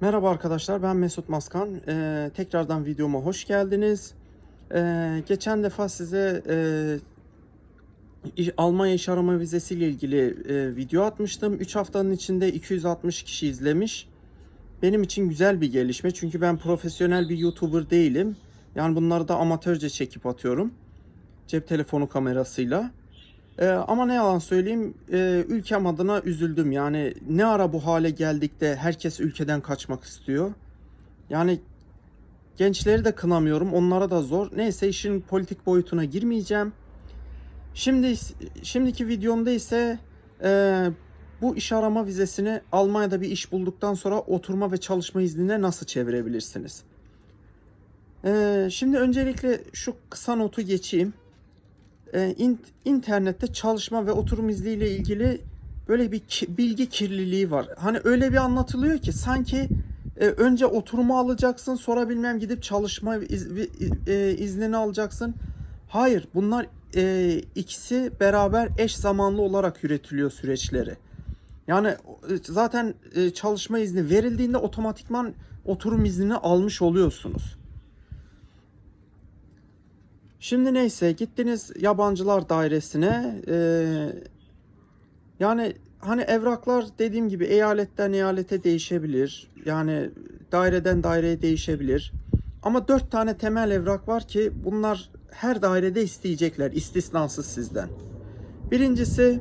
Merhaba arkadaşlar ben Mesut Maskan. Ee, tekrardan videoma hoş geldiniz. Ee, geçen defa size e, Almanya iş arama vizesi ile ilgili e, video atmıştım. 3 haftanın içinde 260 kişi izlemiş. Benim için güzel bir gelişme çünkü ben profesyonel bir YouTuber değilim. Yani bunları da amatörce çekip atıyorum. Cep telefonu kamerasıyla. Ee, ama ne yalan söyleyeyim e, ülkem adına üzüldüm. Yani ne ara bu hale geldik de herkes ülkeden kaçmak istiyor. Yani gençleri de kınamıyorum. Onlara da zor. Neyse işin politik boyutuna girmeyeceğim. Şimdi şimdiki videomda ise e, bu iş arama vizesini Almanya'da bir iş bulduktan sonra oturma ve çalışma iznine nasıl çevirebilirsiniz? E, şimdi öncelikle şu kısa notu geçeyim e, in- internette çalışma ve oturum izni ile ilgili böyle bir ki- bilgi kirliliği var. Hani öyle bir anlatılıyor ki sanki e, önce oturumu alacaksın sonra bilmem gidip çalışma iz- e, iznini alacaksın. Hayır bunlar e, ikisi beraber eş zamanlı olarak yürütülüyor süreçleri. Yani e, zaten e, çalışma izni verildiğinde otomatikman oturum iznini almış oluyorsunuz. Şimdi neyse gittiniz yabancılar dairesine. Ee, yani hani evraklar dediğim gibi eyaletten eyalete değişebilir. Yani daireden daireye değişebilir. Ama dört tane temel evrak var ki bunlar her dairede isteyecekler istisnasız sizden. Birincisi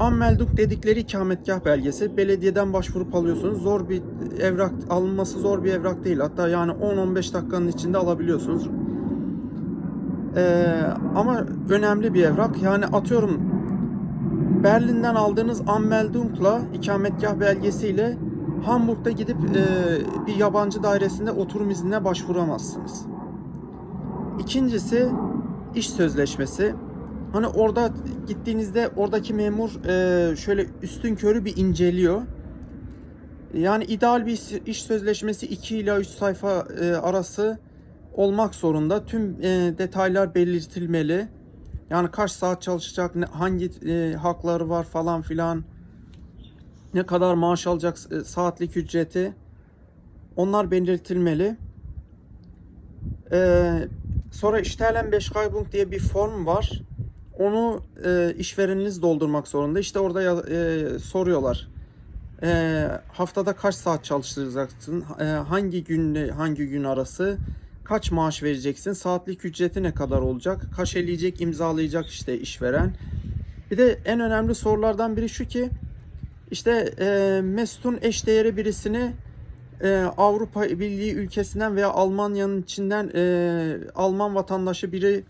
Ammelduk dedikleri ikametgah belgesi. Belediyeden başvurup alıyorsunuz. Zor bir evrak, alınması zor bir evrak değil. Hatta yani 10-15 dakikanın içinde alabiliyorsunuz. Ee, ama önemli bir evrak. Yani atıyorum Berlin'den aldığınız Anmeldung'la ikametgah belgesiyle Hamburg'da gidip e, bir yabancı dairesinde oturum iznine başvuramazsınız. İkincisi iş sözleşmesi. Hani orada gittiğinizde oradaki memur e, şöyle üstün körü bir inceliyor. Yani ideal bir iş- sözleşmesi 2 ila 3 sayfa e, arası olmak zorunda. Tüm e, detaylar belirtilmeli. Yani kaç saat çalışacak, ne- hangi e, hakları var falan filan, ne kadar maaş alacak, e, saatlik ücreti, onlar belirtilmeli. E, sonra iştelen Beschreibung diye bir form var. Onu e, işvereniniz doldurmak zorunda. İşte orada ya- e, soruyorlar. E, haftada kaç saat çalıştıracaksın? E, hangi günle hangi gün arası? Kaç maaş vereceksin? Saatlik ücreti ne kadar olacak? Kaşeleyecek, imzalayacak işte işveren. Bir de en önemli sorulardan biri şu ki işte e, Mesut'un eş değeri birisini e, Avrupa Birliği ülkesinden veya Almanya'nın içinden e, Alman vatandaşı biri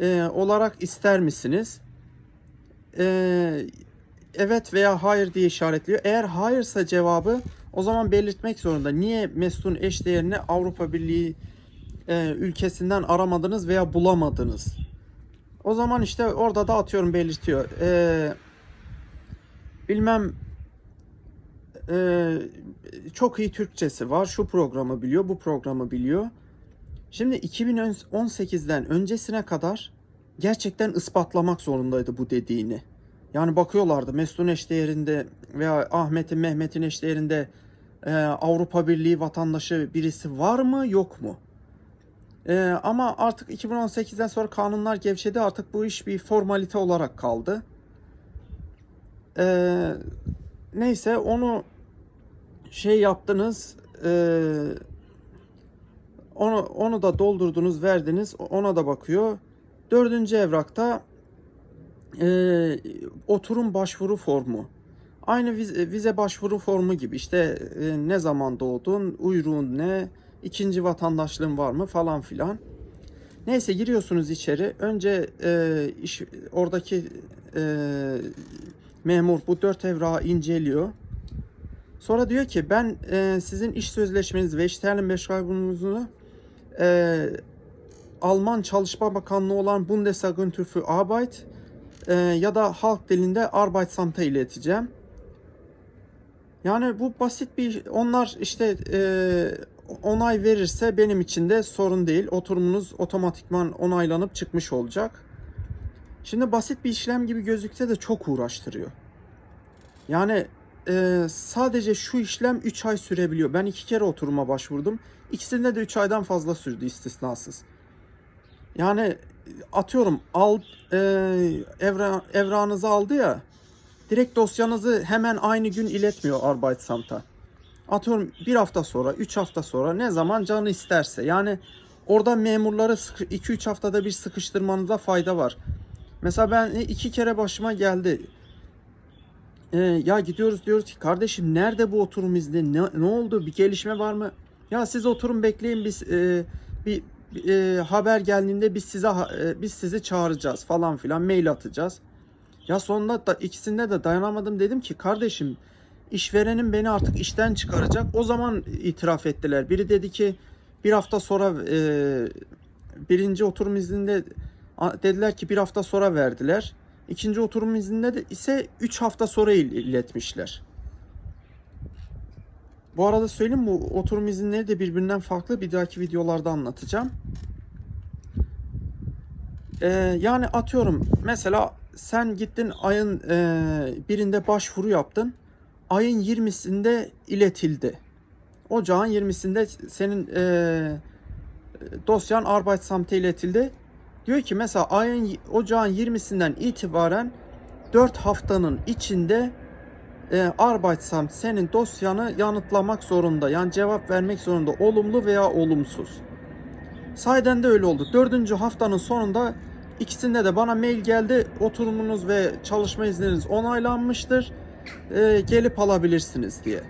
e, olarak ister misiniz? E, evet veya hayır diye işaretliyor. Eğer hayırsa cevabı o zaman belirtmek zorunda. Niye Mesut'un eş değerini Avrupa Birliği e, ülkesinden aramadınız veya bulamadınız? O zaman işte orada da atıyorum belirtiyor. E, bilmem e, çok iyi Türkçesi var. Şu programı biliyor, bu programı biliyor. Şimdi 2018'den öncesine kadar gerçekten ispatlamak zorundaydı bu dediğini. Yani bakıyorlardı Mesut'un eşdeğerinde veya Ahmet'in Mehmet'in eşdeğerinde e, Avrupa Birliği vatandaşı birisi var mı yok mu? E, ama artık 2018'den sonra kanunlar gevşedi artık bu iş bir formalite olarak kaldı. E, neyse onu şey yaptınız e, onu, onu da doldurdunuz verdiniz ona da bakıyor. Dördüncü evrakta e, oturum başvuru formu. Aynı vize, vize başvuru formu gibi işte e, ne zaman doğdun, uyruğun ne, ikinci vatandaşlığın var mı falan filan. Neyse giriyorsunuz içeri. Önce e, iş, oradaki e, memur bu dört evrağı inceliyor. Sonra diyor ki ben e, sizin iş sözleşmeniz ve işlerinin beşkaybınızı e, Alman Çalışma Bakanlığı olan Bundesagentur für Arbeit e, ya da halk dilinde Arbeitsamt'a ileteceğim. Yani bu basit bir onlar işte e, onay verirse benim için de sorun değil. Oturumunuz otomatikman onaylanıp çıkmış olacak. Şimdi basit bir işlem gibi gözükse de çok uğraştırıyor. Yani e, sadece şu işlem 3 ay sürebiliyor. Ben iki kere oturuma başvurdum. İkisinde de 3 aydan fazla sürdü istisnasız. Yani atıyorum al e, evra, evranızı aldı ya direkt dosyanızı hemen aynı gün iletmiyor Arbeitsamt'a. Atıyorum bir hafta sonra, 3 hafta sonra ne zaman canı isterse. Yani orada memurları 2-3 haftada bir sıkıştırmanıza fayda var. Mesela ben iki kere başıma geldi. Ee, ya gidiyoruz diyoruz ki kardeşim nerede bu oturum izni? Ne, ne oldu? Bir gelişme var mı? Ya siz oturun bekleyin biz e, bir e, haber geldiğinde biz size e, biz sizi çağıracağız falan filan mail atacağız. Ya sonunda da ikisinde de dayanamadım dedim ki kardeşim işverenim beni artık işten çıkaracak. O zaman itiraf ettiler. Biri dedi ki bir hafta sonra e, birinci oturum izninde dediler ki bir hafta sonra verdiler. İkinci oturum izninde de ise 3 hafta sonra il- iletmişler. Bu arada söyleyeyim bu oturum izinleri de birbirinden farklı. Bir dahaki videolarda anlatacağım. Ee, yani atıyorum mesela sen gittin ayın e, birinde başvuru yaptın. Ayın 20'sinde iletildi. Ocağın 20'sinde senin e, dosyan Arbeitsamt'e iletildi. Diyor ki mesela ayın ocağın 20'sinden itibaren 4 haftanın içinde e, Arbeitsamt senin dosyanı yanıtlamak zorunda. Yani cevap vermek zorunda. Olumlu veya olumsuz. Sayden de öyle oldu. Dördüncü haftanın sonunda ikisinde de bana mail geldi. Oturumunuz ve çalışma izniniz onaylanmıştır. E, gelip alabilirsiniz diye.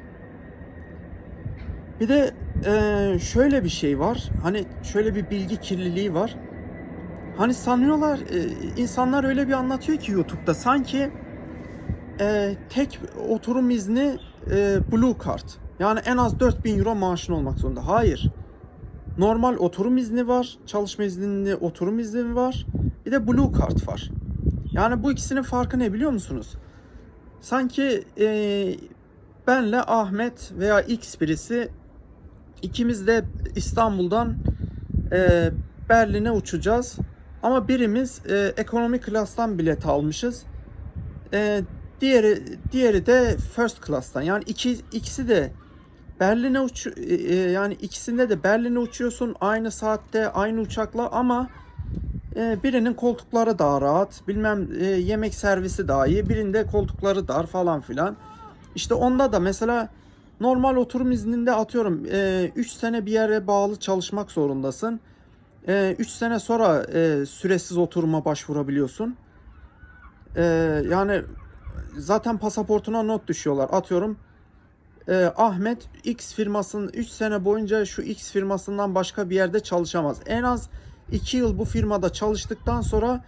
Bir de e, şöyle bir şey var. Hani şöyle bir bilgi kirliliği var. Hani sanıyorlar e, insanlar öyle bir anlatıyor ki YouTube'da sanki e, tek oturum izni e, Blue Card. Yani en az 4000 euro maaşın olmak zorunda. Hayır. Normal oturum izni var. Çalışma izninde oturum izni var. Bir de Blue Card var. Yani bu ikisinin farkı ne biliyor musunuz? Sanki e, benle Ahmet veya X birisi ikimiz de İstanbul'dan e, Berlin'e uçacağız. Ama birimiz e, ekonomi klastan bilet almışız. E, diğeri diğeri de first class'tan. Yani iki ikisi de Berlin'e uç e, e, yani ikisinde de Berlin'e uçuyorsun aynı saatte aynı uçakla ama e, birinin koltukları daha rahat, bilmem e, yemek servisi daha iyi, birinde koltukları dar falan filan. İşte onda da mesela normal oturum izninde atıyorum 3 sene bir yere bağlı çalışmak zorundasın. 3 sene sonra e, süresiz oturuma başvurabiliyorsun. E, yani zaten pasaportuna not düşüyorlar. Atıyorum e, Ahmet X firmasının 3 sene boyunca şu X firmasından başka bir yerde çalışamaz. En az 2 yıl bu firmada çalıştıktan sonra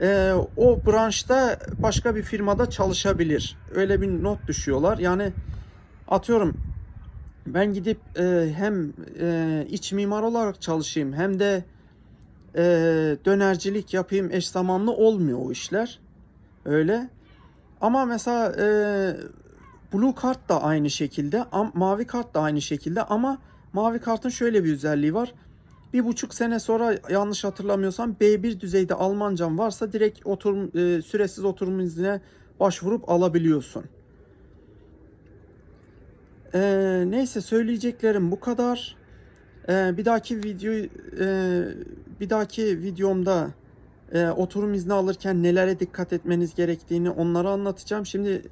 e, o branşta başka bir firmada çalışabilir. Öyle bir not düşüyorlar. Yani atıyorum ben gidip e, hem e, iç mimar olarak çalışayım hem de e, dönercilik yapayım eş zamanlı olmuyor o işler. Öyle. Ama mesela e, Blue Card da aynı şekilde, mavi kart da aynı şekilde ama mavi kartın şöyle bir özelliği var. Bir buçuk sene sonra yanlış hatırlamıyorsam B1 düzeyde Almancan varsa direkt oturum, e, süresiz oturum iznine başvurup alabiliyorsun. E, neyse söyleyeceklerim bu kadar. E, bir dahaki video e, bir dahaki videomda e, oturum izni alırken nelere dikkat etmeniz gerektiğini onları anlatacağım. Şimdi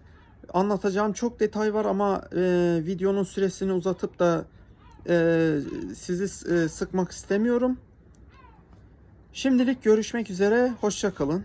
anlatacağım çok detay var ama e, videonun süresini uzatıp da e, sizi e, sıkmak istemiyorum. Şimdilik görüşmek üzere. Hoşça kalın.